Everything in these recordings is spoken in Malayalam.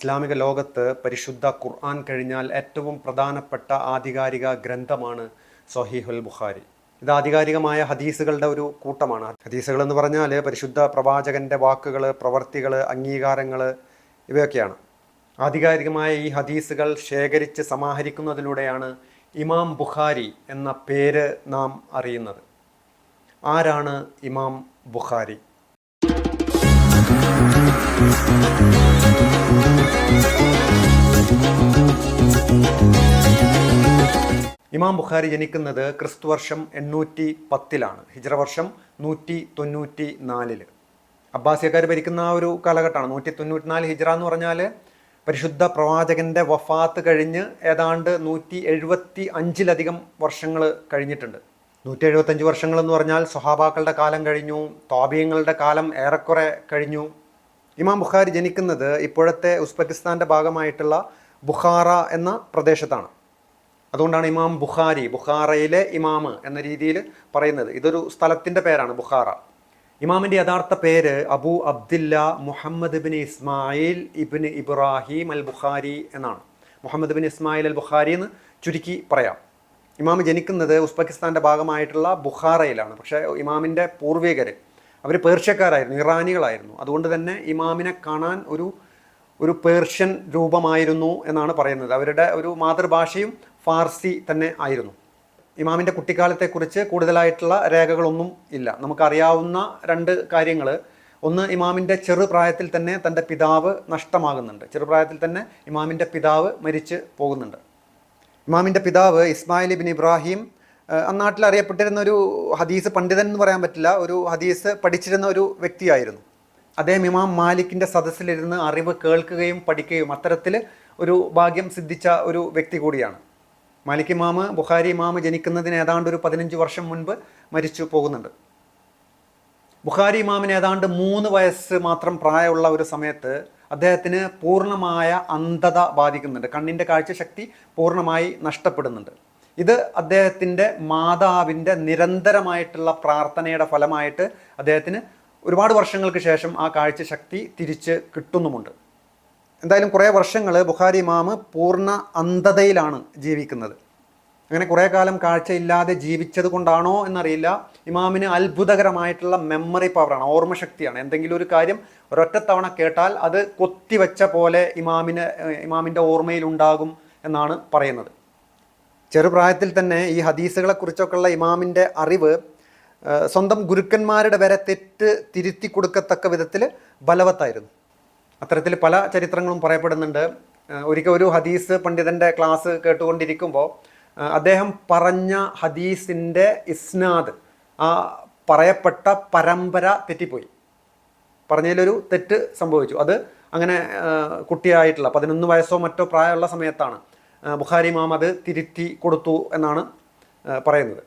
ഇസ്ലാമിക ലോകത്ത് പരിശുദ്ധ ഖുർആൻ കഴിഞ്ഞാൽ ഏറ്റവും പ്രധാനപ്പെട്ട ആധികാരിക ഗ്രന്ഥമാണ് സൊഹീഹുൽ ബുഖാരി. ഇത് ആധികാരികമായ ഹദീസുകളുടെ ഒരു കൂട്ടമാണ്. ഹദീസുകൾ എന്ന് പറഞ്ഞാൽ പരിശുദ്ധ പ്രവാചകന്റെ വാക്കുകൾ പ്രവർത്തികൾ അംഗീകാരങ്ങൾ ഇവയൊക്കെയാണ്. ആധികാരികമായ ഈ ഹദീസുകൾ ശേഖരിച്ച് സമാഹരിക്കുന്നതിലൂടെയാണ് ഇമാം ബുഖാരി എന്ന പേര് നാം അറിയുന്നത്. ആരാണ് ഇമാം ബുഖാരി? ഇമാം ബുഖാരി ജനിക്കുന്നത് ക്രിസ്തു വർഷം എണ്ണൂറ്റി പത്തിലാണ് ഹിജ്ര വർഷം നൂറ്റി തൊണ്ണൂറ്റി നാലിൽ അബ്ബാസിയക്കാർ ഭരിക്കുന്ന ആ ഒരു കാലഘട്ടമാണ്. നൂറ്റി തൊണ്ണൂറ്റി നാല് ഹിജ്ര എന്ന് പറഞ്ഞാൽ പരിശുദ്ധ പ്രവാചകന്റെ വഫാത്ത് കഴിഞ്ഞ് ഏതാണ്ട് നൂറ്റി എഴുപത്തി അഞ്ചിലധികം വർഷങ്ങൾ കഴിഞ്ഞിട്ടുണ്ട്. നൂറ്റി എഴുപത്തഞ്ച് വർഷങ്ങൾ എന്ന് പറഞ്ഞാൽ സ്വഹാബാക്കളുടെ കാലം കഴിഞ്ഞു താബിയങ്ങളുടെ കാലം ഏറെക്കുറെ കഴിഞ്ഞു. ഇമാം ബുഖാരി ജനിക്കുന്നത് ഇപ്പോഴത്തെ ഉസ്ബെക്കിസ്ഥാന്റെ ഭാഗമായിട്ടുള്ള ബുഖാറ എന്ന പ്രദേശത്താണ്. അതുകൊണ്ടാണ് ഇമാം ബുഖാരി ബുഖാറയിലെ ഇമാമ് എന്ന രീതിയിൽ പറയുന്നത്. ഇതൊരു സ്ഥലത്തിന്റെ പേരാണ് ബുഖാറ. ഇമാമിന്റെ യഥാർത്ഥ പേര് Abu Abdillah Muhammad bin Ismail ibn Ibrahim al Bukhari എന്നാണ്. Muhammad bin Ismail al Bukhari എന്ന് ചുരുക്കി പറയാം. ഇമാം ജനിക്കുന്നത് ഉസ്ബെക്കിസ്ഥാന്റെ ഭാഗമായിട്ടുള്ള ബുഖാറയിലാണ്. പക്ഷേ ഇമാമിന്റെ പൂർവികർ അവർ പേർഷ്യക്കാരായിരുന്നു ഇറാനികളായിരുന്നു. അതുകൊണ്ട് തന്നെ ഇമാമിനെ കാണാൻ ഒരു ഒരു പേർഷ്യൻ രൂപമായിരുന്നു എന്നാണ് പറയുന്നത്. അവരുടെ ഒരു മാതൃഭാഷയും ഫാർസി തന്നെ ആയിരുന്നു. ഇമാമിന്റെ കുട്ടിക്കാലത്തെക്കുറിച്ച് കൂടുതലായിട്ടുള്ള രേഖകളൊന്നും ഇല്ല. നമുക്കറിയാവുന്ന രണ്ട് കാര്യങ്ങൾ ഒന്ന് ഇമാമിന്റെ ചെറുപ്രായത്തിൽ തന്നെ തന്റെ പിതാവ് നഷ്ടമാകുന്നുണ്ട്. ചെറുപ്രായത്തിൽ തന്നെ ഇമാമിന്റെ പിതാവ് മരിച്ച് പോകുന്നുണ്ട്. ഇമാമിന്റെ പിതാവ് ഇസ്മായിൽ ബിൻ ഇബ്രാഹിം അന്നാട്ടിൽ അറിയപ്പെട്ടിരുന്ന ഒരു ഹദീസ് പണ്ഡിതൻ എന്ന് പറയാൻ പറ്റില്ല ഒരു ഹദീസ് പഠിച്ചിരുന്ന ഒരു വ്യക്തിയായിരുന്നു. അദ്ദേഹം ഇമാം മാലിക്കിന്റെ സദസ്സിലിരുന്ന് അറിവ് കേൾക്കുകയും പഠിക്കുകയും അത്തരത്തിൽ ഒരു ഭാഗ്യം സിദ്ധിച്ച ഒരു വ്യക്തി കൂടിയാണ്. മാലിക് ഇമാമ് ബുഖാരി ഇമാമ് ജനിക്കുന്നതിന് ഏതാണ്ട് ഒരു പതിനഞ്ച് വർഷം മുൻപ് മരിച്ചു പോകുന്നുണ്ട്. ബുഖാരി ഇമാമിന് ഏതാണ്ട് മൂന്ന് വയസ്സ് മാത്രം പ്രായമുള്ള ഒരു സമയത്ത് അദ്ദേഹത്തിന് പൂർണമായ അന്ധത ബാധിക്കുന്നുണ്ട്. കണ്ണിന്റെ കാഴ്ചശക്തി പൂർണമായി നഷ്ടപ്പെടുന്നുണ്ട്. ഇത് അദ്ദേഹത്തിന്റെ മാതാവിന്റെ നിരന്തരമായിട്ടുള്ള പ്രാർത്ഥനയുടെ ഫലമായിട്ട് അദ്ദേഹത്തിന് ഒരുപാട് വർഷങ്ങൾക്ക് ശേഷം ആ കാഴ്ച ശക്തി തിരിച്ച് കിട്ടുന്നുമുണ്ട്. എന്തായാലും കുറേ വർഷങ്ങൾ ബുഖാരി ഇമാമ് പൂർണ അന്ധതയിലാണ് ജീവിക്കുന്നത്. അങ്ങനെ കുറേ കാലം കാഴ്ചയില്ലാതെ ജീവിച്ചത് കൊണ്ടാണോ എന്നറിയില്ല. ഇമാമിന് അത്ഭുതകരമായിട്ടുള്ള മെമ്മറി പവറാണ് ഓർമ്മശക്തിയാണ്. എന്തെങ്കിലും ഒരു കാര്യം ഒരൊറ്റ തവണ കേട്ടാൽ അത് കൊത്തിവെച്ച പോലെ ഇമാമിന് ഇമാമിന്റെ ഓർമ്മയിൽ ഉണ്ടാകും എന്നാണ് പറയുന്നത്. ചെറുപ്രായത്തിൽ തന്നെ ഈ ഹദീസുകളെ കുറിച്ചൊക്കെയുള്ള ഇമാമിന്റെ അറിവ് സ്വന്തം ഗുരുക്കന്മാരുടെ വരെ തെറ്റ് തിരുത്തി കൊടുക്കത്തക്ക വിധത്തിൽ ബലവത്തായിരുന്നു. അത്തരത്തിൽ പല ചരിത്രങ്ങളും പറയപ്പെടുന്നുണ്ട്. ഒരിക്കൽ ഒരു ഹദീസ് പണ്ഡിതന്റെ ക്ലാസ് കേട്ടുകൊണ്ടിരിക്കുമ്പോൾ അദ്ദേഹം പറഞ്ഞ ഹദീസിന്റെ ഇസ്നാദ് ആ പറയപ്പെട്ട പരമ്പര തെറ്റിപ്പോയി. പറഞ്ഞതിലൊരു തെറ്റ് സംഭവിച്ചു. അത് അങ്ങനെ കുട്ടിയായിട്ടുള്ള പതിനൊന്ന് വയസ്സോ മറ്റോ പ്രായമുള്ള സമയത്താണ്. ബുഖാരി ഇമാം അത് തിരുത്തി കൊടുത്തു എന്നാണ് പറയുന്നത്.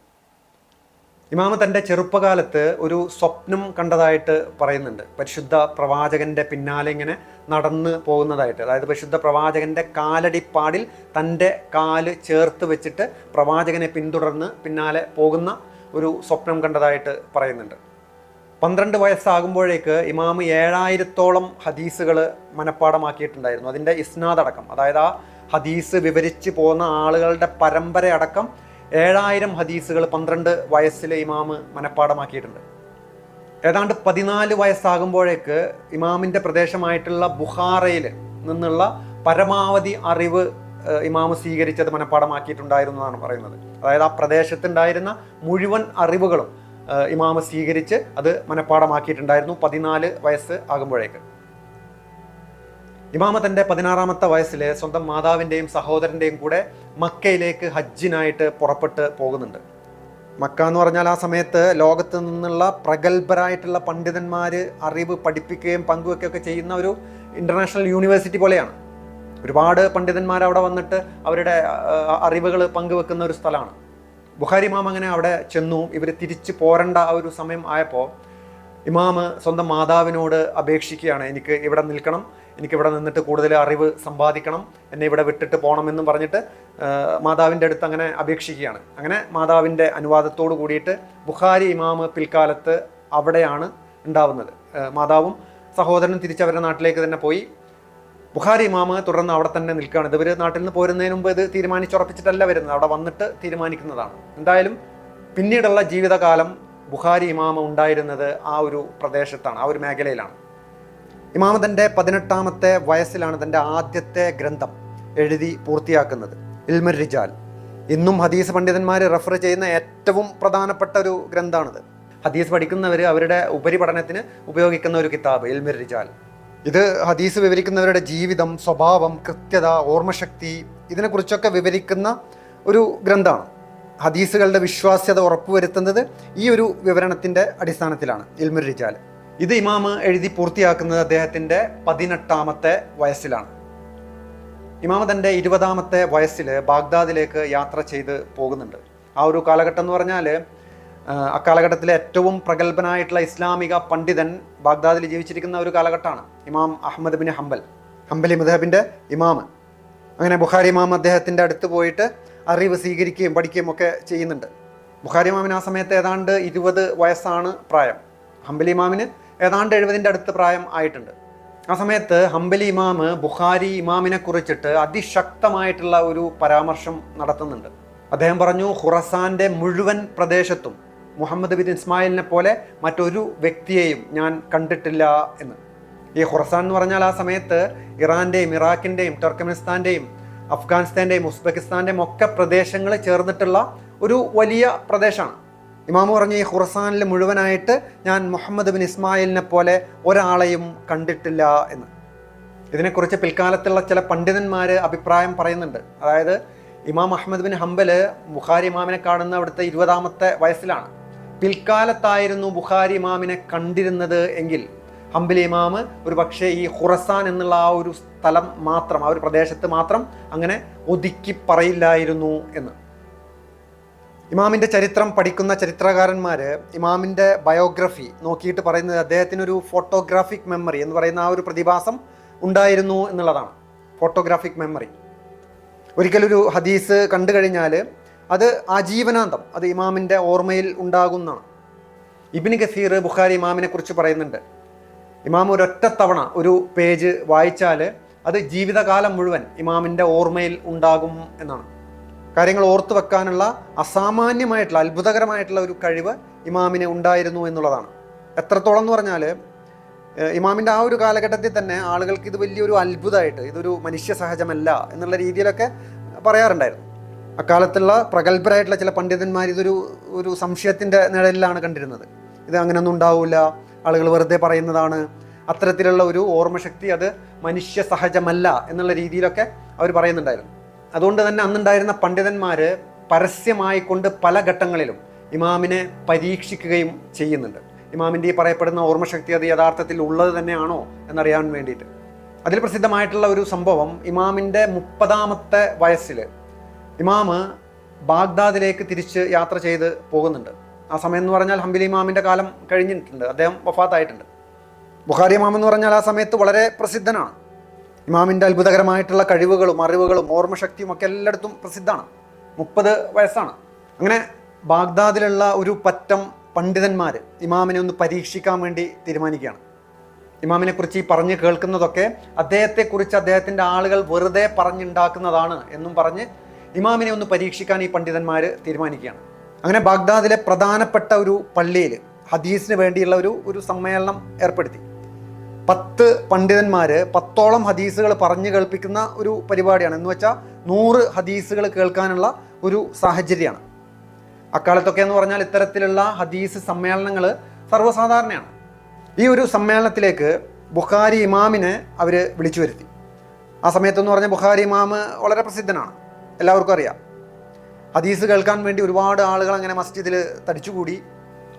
ഇമാമ തന്റെ ചെറുപ്പകാലത്ത് ഒരു സ്വപ്നം കണ്ടതായിട്ട് പറയുന്നുണ്ട്. പരിശുദ്ധ പ്രവാചകന്റെ പിന്നാലെ ഇങ്ങനെ നടന്ന് പോകുന്നതായിട്ട്. അതായത് പരിശുദ്ധ പ്രവാചകന്റെ കാലടിപ്പാടിൽ തന്റെ കാൽ ചേർത്ത് വെച്ചിട്ട് പ്രവാചകനെ പിന്തുടർന്ന് പിന്നാലെ പോകുന്ന ഒരു സ്വപ്നം കണ്ടതായിട്ട് പറയുന്നുണ്ട്. പന്ത്രണ്ട് വയസ്സാകുമ്പോഴേക്ക് ഇമാമ് ഏഴായിരത്തോളം ഹദീസുകൾ മനഃപ്പാടമാക്കിയിട്ടുണ്ടായിരുന്നു. അതിന്റെ ഇസ്നാദടക്കം അതായത് ആ ഹദീസ് വിവരിച്ച് പോകുന്ന ആളുകളുടെ പരമ്പര അടക്കം ഏഴായിരം ഹദീസുകൾ പന്ത്രണ്ട് വയസ്സിലെ ഇമാമ് മനഃപ്പാടമാക്കിയിട്ടുണ്ട്. ഏതാണ്ട് പതിനാല് വയസ്സാകുമ്പോഴേക്ക് ഇമാമിന്റെ പ്രദേശമായിട്ടുള്ള ബുഹാറയിൽ നിന്നുള്ള പരമാവധി അറിവ് ഇമാമ് സ്വീകരിച്ചത് മനഃപ്പാടമാക്കിയിട്ടുണ്ടായിരുന്നു എന്നാണ് പറയുന്നത്. അതായത് ആ പ്രദേശത്തുണ്ടായിരുന്ന മുഴുവൻ അറിവുകളും ഇമാമ് സ്വീകരിച്ച് അത് മനഃപ്പാടമാക്കിയിട്ടുണ്ടായിരുന്നു പതിനാല് വയസ്സ് ആകുമ്പോഴേക്ക്. ഇമാമ തന്റെ പതിനാറാമത്തെ വയസ്സിൽ സ്വന്തം മാതാവിന്റെയും സഹോദരന്റെയും കൂടെ മക്കയിലേക്ക് ഹജ്ജിനായിട്ട് പുറപ്പെട്ട് പോകുന്നുണ്ട്. മക്ക എന്ന് പറഞ്ഞാൽ ആ സമയത്ത് ലോകത്ത് നിന്നുള്ള പ്രഗത്ഭരായിട്ടുള്ള പണ്ഡിതന്മാർ അറിവ് പഠിപ്പിക്കുകയും പങ്കുവെക്കുകയൊക്കെ ചെയ്യുന്ന ഒരു ഇന്റർനാഷണൽ യൂണിവേഴ്സിറ്റി പോലെയാണ്. ഒരുപാട് പണ്ഡിതന്മാർ അവിടെ വന്നിട്ട് അവരുടെ അറിവുകൾ പങ്കുവെക്കുന്ന ഒരു സ്ഥലമാണ്. ബുഹാരി ഇമാം അങ്ങനെ അവിടെ ചെന്നു. ഇവർ തിരിച്ച് പോരേണ്ട ആ ഒരു സമയം ആയപ്പോൾ ഇമാമ് സ്വന്തം മാതാവിനോട് അപേക്ഷിക്കുകയാണ്. എനിക്ക് ഇവിടെ നിൽക്കണം. എനിക്കിവിടെ നിന്നിട്ട് കൂടുതൽ അറിവ് സമ്പാദിക്കണം. എന്നെ ഇവിടെ വിട്ടിട്ട് പോകണമെന്നും പറഞ്ഞിട്ട് മാതാവിന്റെ അടുത്ത് അങ്ങനെ അപേക്ഷിക്കുകയാണ്. അങ്ങനെ മാതാവിന്റെ അനുവാദത്തോട് കൂടിയിട്ട് ബുഖാരി ഇമാമ് പിൽക്കാലത്ത് അവിടെയാണ് ഉണ്ടാവുന്നത്. മാതാവും സഹോദരനും തിരിച്ചവരുടെ നാട്ടിലേക്ക് തന്നെ പോയി. ബുഖാരി ഇമാമ് തുടർന്ന് അവിടെ തന്നെ നിൽക്കുകയാണ്. ഇത് ഇവർ നാട്ടിൽ നിന്ന് പോരുന്നതിന് മുമ്പ് ഇത് തീരുമാനിച്ചുറപ്പിച്ചിട്ടല്ല വരുന്നത്. അവിടെ വന്നിട്ട് തീരുമാനിക്കുന്നതാണ്. എന്തായാലും പിന്നീടുള്ള ജീവിതകാലം ബുഖാരി ഇമാമ ഉണ്ടായിരുന്നത് ആ ഒരു പ്രദേശത്താണ് ആ ഒരു മേഖലയിലാണ്. ഇമാമ തന്റെ പതിനെട്ടാമത്തെ വയസ്സിലാണ് തന്റെ ആദ്യത്തെ ഗ്രന്ഥം എഴുതി പൂർത്തിയാക്കുന്നത്. ഇൽമർ റിജാൽ. ഇന്നും ഹദീസ് പണ്ഡിതന്മാർ റെഫർ ചെയ്യുന്ന ഏറ്റവും പ്രധാനപ്പെട്ട ഒരു ഗ്രന്ഥമാണിത് ഹദീസ് പഠിക്കുന്നവർ അവരുടെ ഉപരിപഠനത്തിന് ഉപയോഗിക്കുന്ന ഒരു കിതാബ് ഇൽമിർ റിജാൽ. ഇത് ഹദീസ് വിവരിക്കുന്നവരുടെ ജീവിതം സ്വഭാവം കൃത്യത ഓർമ്മശക്തി ഇതിനെക്കുറിച്ചൊക്കെ വിവരിക്കുന്ന ഒരു ഗ്രന്ഥമാണ് ഹദീസുകളുടെ വിശ്വാസ്യത ഉറപ്പുവരുത്തുന്നത് ഈ ഒരു വിവരണത്തിന്റെ അടിസ്ഥാനത്തിലാണ് ഇൽമുർ റിജാൽ. ഇത് ഇമാമ് എഴുതി പൂർത്തിയാക്കുന്നത് അദ്ദേഹത്തിന്റെ പതിനെട്ടാമത്തെ വയസ്സിലാണ്. ഇമാമ തന്റെ ഇരുപതാമത്തെ വയസ്സിൽ ബാഗ്ദാദിലേക്ക് യാത്ര ചെയ്ത് പോകുന്നുണ്ട്. ആ ഒരു കാലഘട്ടം എന്ന് പറഞ്ഞാൽ അക്കാലഘട്ടത്തിലെ ഏറ്റവും പ്രഗത്ഭനായിട്ടുള്ള ഇസ്ലാമിക പണ്ഡിതൻ ബാഗ്ദാദിൽ ജീവിച്ചിരിക്കുന്ന ഒരു കാലഘട്ടമാണ് ഇമാം അഹമ്മദ് ബിൻ ഹംബൽ ഹംബലി മുദഹബിന്റെ ഇമാമ്. അങ്ങനെ ബുഖാരി ഇമാം അദ്ദേഹത്തിന്റെ അടുത്ത് പോയിട്ട് അറിവ് സ്വീകരിക്കുകയും പഠിക്കുകയും ഒക്കെ ചെയ്യുന്നുണ്ട്. ബുഖാരി ഇമാമിന് ആ സമയത്ത് ഏതാണ്ട് ഇരുപത് വയസ്സാണ് പ്രായം. ഹംബലി ഇമാമിന് ഏതാണ്ട് എഴുപതിന്റെ അടുത്ത് പ്രായം ആയിട്ടുണ്ട്. ആ സമയത്ത് ഹംബലി ഇമാമ് ബുഖാരി ഇമാമിനെ കുറിച്ചിട്ട് അതിശക്തമായിട്ടുള്ള ഒരു പരാമർശം നടത്തുന്നുണ്ട്. അദ്ദേഹം പറഞ്ഞു ഖുറസാന്റെ മുഴുവൻ പ്രദേശത്തും മുഹമ്മദ് ബിൻ ഇസ്മായിലിനെ പോലെ മറ്റൊരു വ്യക്തിയെയും ഞാൻ കണ്ടിട്ടില്ല എന്ന്. ഈ ഖുറസാൻ എന്ന് പറഞ്ഞാൽ ആ സമയത്ത് ഇറാന്റെയും ഇറാഖിന്റെയും ടർക്കമിനിസ്ഥാന്റെയും അഫ്ഗാനിസ്ഥാന്റെയും ഉസ്ബെക്കിസ്ഥാന്റെയും ഒക്കെ പ്രദേശങ്ങൾ ചേർന്നിട്ടുള്ള ഒരു വലിയ പ്രദേശമാണ്. ഇമാമു പറഞ്ഞു ഈ ഖുറസാനിൽ മുഴുവനായിട്ട് ഞാൻ മുഹമ്മദ് ബിൻ ഇസ്മായിലിനെ പോലെ ഒരാളെയും കണ്ടിട്ടില്ല എന്ന്. ഇതിനെക്കുറിച്ച് പിൽക്കാലത്തുള്ള ചില പണ്ഡിതന്മാർ അഭിപ്രായം പറയുന്നുണ്ട്. അതായത് ഇമാം അഹമ്മദ് ബിൻ ഹംബൽ ബുഖാരി ഇമാമിനെ കാണുന്ന അവിടുത്തെ ഇരുപതാമത്തെ വയസ്സിലാണ്. പിൽക്കാലത്തായിരുന്നു ബുഖാരി ഇമാമിനെ കണ്ടിരുന്നത് എങ്കിൽ ഹംബലി ഇമാമ് ഒരു പക്ഷേ ഈ ഖുറസാൻ എന്നുള്ള ആ ഒരു സ്ഥലം മാത്രം ആ ഒരു പ്രദേശത്ത് മാത്രം അങ്ങനെ ഒതുക്കി പറയില്ലായിരുന്നു എന്ന്. ഇമാമിന്റെ ചരിത്രം പഠിക്കുന്ന ചരിത്രകാരന്മാർ ഇമാമിന്റെ ബയോഗ്രഫി നോക്കിയിട്ട് പറയുന്നത് അദ്ദേഹത്തിനൊരു ഫോട്ടോഗ്രാഫിക് മെമ്മറി എന്ന് പറയുന്ന ആ ഒരു പ്രതിഭാസം ഉണ്ടായിരുന്നു എന്നുള്ളതാണ്. Photographic memory. ഒരിക്കലൊരു ഹദീസ് കണ്ടു കഴിഞ്ഞാൽ അത് ആജീവനാന്തം അത് ഇമാമിന്റെ ഓർമ്മയിൽ ഉണ്ടാകുന്നതാണ്. ഇബിന് ഗസീർ ബുഖാരി ഇമാമിനെ കുറിച്ച് പറയുന്നുണ്ട്. ഇമാം ഒരൊറ്റ തവണ ഒരു പേജ് വായിച്ചാൽ അത് ജീവിതകാലം മുഴുവൻ ഇമാമിന്റെ ഓർമ്മയിൽ ഉണ്ടാകും എന്നാണ്. കാര്യങ്ങൾ ഓർത്തു വെക്കാനുള്ള അസാമാന്യമായിട്ടുള്ള അത്ഭുതകരമായിട്ടുള്ള ഒരു കഴിവ് ഇമാമിന് ഉണ്ടായിരുന്നു എന്നുള്ളതാണ്. എത്രത്തോളം എന്ന് പറഞ്ഞാൽ ഇമാമിന്റെ ആ ഒരു കാലഘട്ടത്തിൽ തന്നെ ആളുകൾക്ക് ഇത് വലിയൊരു അത്ഭുതമായിട്ട് ഇതൊരു മനുഷ്യ സഹജമല്ല എന്നുള്ള രീതിയിലൊക്കെ പറയാറുണ്ടായിരുന്നു. അക്കാലത്തുള്ള പ്രഗത്ഭരായിട്ടുള്ള ചില പണ്ഡിതന്മാർ ഇതൊരു ഒരു സംശയത്തിന്റെ നിഴലിലാണ് കണ്ടിരുന്നത്. ഇത് അങ്ങനെയൊന്നും ഉണ്ടാവില്ല ആളുകൾ വെറുതെ പറയുന്നതാണ്. അത്തരത്തിലുള്ള ഒരു ഓർമ്മശക്തി അത് മനുഷ്യ സഹജമല്ല എന്നുള്ള രീതിയിലൊക്കെ അവർ പറയുന്നുണ്ടായിരുന്നു. അതുകൊണ്ട് തന്നെ അന്നുണ്ടായിരുന്ന പണ്ഡിതന്മാർ പരസ്യമായി കൊണ്ട് പല ഘട്ടങ്ങളിലും ഇമാമിനെ പരീക്ഷിക്കുകയും ചെയ്യുന്നുണ്ട്. ഇമാമിന്റെ ഈ പറയപ്പെടുന്ന ഓർമ്മശക്തി അത് യഥാർത്ഥത്തിൽ ഉള്ളത് തന്നെയാണോ എന്നറിയാൻ വേണ്ടിയിട്ട്. അതിൽ പ്രസിദ്ധമായിട്ടുള്ള ഒരു സംഭവം ഇമാമിന്റെ മുപ്പതാമത്തെ വയസ്സിൽ ഇമാമ് ബാഗ്ദാദിലേക്ക് തിരിച്ച് യാത്ര ചെയ്ത് പോകുന്നുണ്ട്. ആ സമയം എന്ന് പറഞ്ഞാൽ ഹംബിലി ഇമാമിന്റെ കാലം കഴിഞ്ഞിട്ടുണ്ട്. അദ്ദേഹം വഫാത്തായിട്ടുണ്ട്. ബുഖാരി ഇമാം എന്ന് പറഞ്ഞാൽ ആ സമയത്ത് വളരെ പ്രസിദ്ധനാണ്. ഇമാമിന്റെ അത്ഭുതകരമായിട്ടുള്ള കഴിവുകളും അറിവുകളും ഓർമ്മശക്തിയും ഒക്കെ എല്ലായിടത്തും പ്രസിദ്ധമാണ്. മുപ്പത് വയസ്സാണ്. അങ്ങനെ ബാഗ്ദാദിലുള്ള ഒരു പറ്റം പണ്ഡിതന്മാർ ഇമാമിനെ ഒന്ന് പരീക്ഷിക്കാൻ വേണ്ടി തീരുമാനിക്കുകയാണ്. ഇമാമിനെക്കുറിച്ച് ഈ പറഞ്ഞ് കേൾക്കുന്നതൊക്കെ അദ്ദേഹത്തെക്കുറിച്ച് അദ്ദേഹത്തിന്റെ ആളുകൾ വെറുതെ പറഞ്ഞുണ്ടാക്കുന്നതാണ് എന്നും പറഞ്ഞ് ഇമാമിനെ ഒന്ന് പരീക്ഷിക്കാൻ ഈ പണ്ഡിതന്മാർ തീരുമാനിക്കുകയാണ്. അങ്ങനെ ബാഗ്ദാദിലെ പ്രധാനപ്പെട്ട ഒരു പള്ളിയിൽ ഹദീസിന് വേണ്ടിയുള്ള ഒരു ഒരു സമ്മേളനം ഏർപ്പെടുത്തി. പത്ത് പണ്ഡിതന്മാർ പത്തോളം ഹദീസുകൾ പറഞ്ഞു കേൾപ്പിക്കുന്ന ഒരു പരിപാടിയാണ്. എന്ന് വെച്ചാൽ നൂറ് ഹദീസുകൾ കേൾക്കാനുള്ള ഒരു സാഹചര്യമാണ്. അക്കാലത്തൊക്കെ എന്ന് പറഞ്ഞാൽ ഇത്തരത്തിലുള്ള ഹദീസ് സമ്മേളനങ്ങൾ സർവസാധാരണയാണ്. ഈ ഒരു സമ്മേളനത്തിലേക്ക് ബുഖാരി ഇമാമിനെ അവർ വിളിച്ചു വരുത്തി. ആ സമയത്തെന്ന് പറഞ്ഞാൽ ബുഖാരി ഇമാമ് വളരെ പ്രസിദ്ധനാണ്. എല്ലാവർക്കും അറിയാം. ഹദീസ് കേൾക്കാൻ വേണ്ടി ഒരുപാട് ആളുകൾ അങ്ങനെ മസ്ജിദിൽ തടിച്ചുകൂടി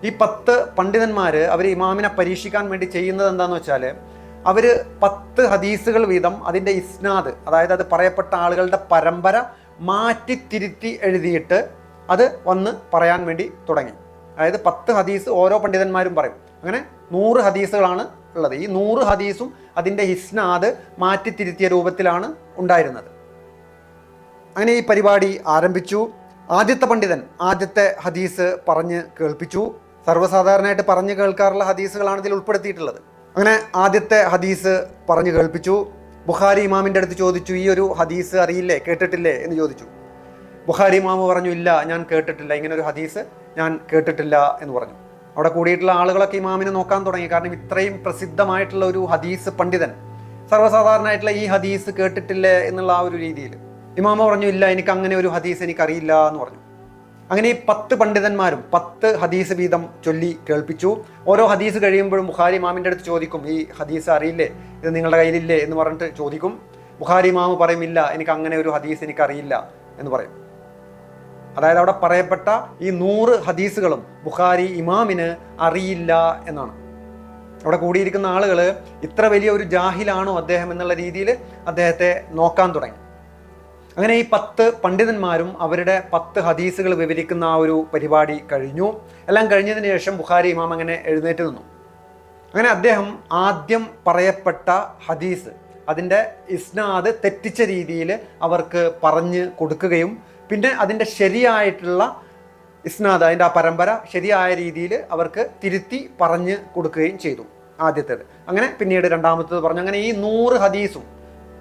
ഈ പത്ത് പണ്ഡിതന്മാർ അവർ ഇമാമിനെ പരീക്ഷിക്കാൻ വേണ്ടി ചെയ്യുന്നത് എന്താണെന്ന് വെച്ചാൽ അവർ പത്ത് ഹദീസുകൾ വീതം അതിന്റെ ഇസ്നാദ് അതായത് അത് പറയപ്പെട്ട ആളുകളുടെ പരമ്പര മാറ്റി തിരുത്തി എഴുതിയിട്ട് അത് വന്ന് പറയാൻ വേണ്ടി തുടങ്ങി. അതായത് പത്ത് ഹദീസ് ഓരോ പണ്ഡിതന്മാരും പറയും. അങ്ങനെ നൂറ് ഹദീസുകളാണ് ഉള്ളത്. ഈ നൂറ് ഹദീസും അതിന്റെ ഹിസ്നാദ് മാറ്റി തിരുത്തിയ രൂപത്തിലാണ് ഉണ്ടായിരുന്നത്. അങ്ങനെ ഈ പരിപാടി ആരംഭിച്ചു. ആദ്യത്തെ പണ്ഡിതൻ ആദ്യത്തെ ഹദീസ് പറഞ്ഞ് കേൾപ്പിച്ചു. സർവസാധാരണയായിട്ട് പറഞ്ഞു കേൾക്കാറുള്ള ഹദീസുകളാണ് ഇതിൽ ഉൾപ്പെടുത്തിയിട്ടുള്ളത്. അങ്ങനെ ആദ്യത്തെ ഹദീസ് പറഞ്ഞു കേൾപ്പിച്ചു. ബുഖാരി ഇമാമിന്റെ അടുത്ത് ചോദിച്ചു ഈ ഒരു ഹദീസ് അറിയില്ലേ? കേട്ടിട്ടില്ലേ? എന്ന് ചോദിച്ചു. ബുഖാരി ഇമാമ് പറഞ്ഞു ഇല്ല ഞാൻ കേട്ടിട്ടില്ല. ഇങ്ങനെ ഒരു ഹദീസ് ഞാൻ കേട്ടിട്ടില്ല എന്ന് പറഞ്ഞു. അവിടെ കൂടിയിട്ടുള്ള ആളുകളൊക്കെ ഇമാമിനെ നോക്കാൻ തുടങ്ങി. കാരണം ഇത്രയും പ്രസിദ്ധമായിട്ടുള്ള ഒരു ഹദീസ് പണ്ഡിതൻ സർവസാധാരണമായിട്ടുള്ള ഈ ഹദീസ് കേട്ടിട്ടില്ലേ എന്നുള്ള ആ ഒരു രീതിയിൽ. ഇമാമ പറഞ്ഞു ഇല്ല എനിക്ക് അങ്ങനെ ഒരു ഹദീസ് എനിക്കറിയില്ല എന്ന് പറഞ്ഞു. അങ്ങനെ ഈ പത്ത് പണ്ഡിതന്മാരും പത്ത് ഹദീസ് വീതം ചൊല്ലി കേൾപ്പിച്ചു. ഓരോ ഹദീസ് കഴിയുമ്പോഴും ബുഖാരി ഇമാമിന്റെ അടുത്ത് ചോദിക്കും ഈ ഹദീസ് അറിയില്ലേ? ഇത് നിങ്ങളുടെ കയ്യിലില്ലേ? എന്ന് പറഞ്ഞിട്ട് ചോദിക്കും. ബുഖാരി ഇമാമ് പറയുമില്ല എനിക്ക് അങ്ങനെ ഒരു ഹദീസ് എനിക്കറിയില്ല എന്ന് പറയും. അതായത് അവിടെ പറയപ്പെട്ട ഈ നൂറ് ഹദീസുകളും ബുഖാരി ഇമാമിന് അറിയില്ല എന്നാണ്. അവിടെ കൂടിയിരിക്കുന്ന ആളുകൾ ഇത്ര വലിയ ഒരു ജാഹിലാണോ അദ്ദേഹം എന്നുള്ള രീതിയിൽ അദ്ദേഹത്തെ നോക്കാൻ തുടങ്ങി. അങ്ങനെ ഈ പത്ത് പണ്ഡിതന്മാരും അവരുടെ പത്ത് ഹദീസുകൾ വിവരിക്കുന്ന ആ ഒരു പരിപാടി കഴിഞ്ഞു. എല്ലാം കഴിഞ്ഞതിന് ശേഷം ബുഖാരി ഇമാം അങ്ങനെ എഴുന്നേറ്റ് നിന്നു. അങ്ങനെ അദ്ദേഹം ആദ്യം പറയപ്പെട്ട ഹദീസ് അതിന്റെ ഇസ്നാദ് തെറ്റിച്ച രീതിയിൽ അവർക്ക് പറഞ്ഞ് കൊടുക്കുകയും പിന്നെ അതിന്റെ ശരിയായിട്ടുള്ള ഇസ്നാദ് അതിന്റെ ആ പരമ്പര ശരിയായ രീതിയിൽ അവർക്ക് തിരുത്തി പറഞ്ഞ് കൊടുക്കുകയും ചെയ്തു ആദ്യത്തേത്. അങ്ങനെ പിന്നീട് രണ്ടാമത്തേത് പറഞ്ഞു. അങ്ങനെ ഈ നൂറ് ഹദീസും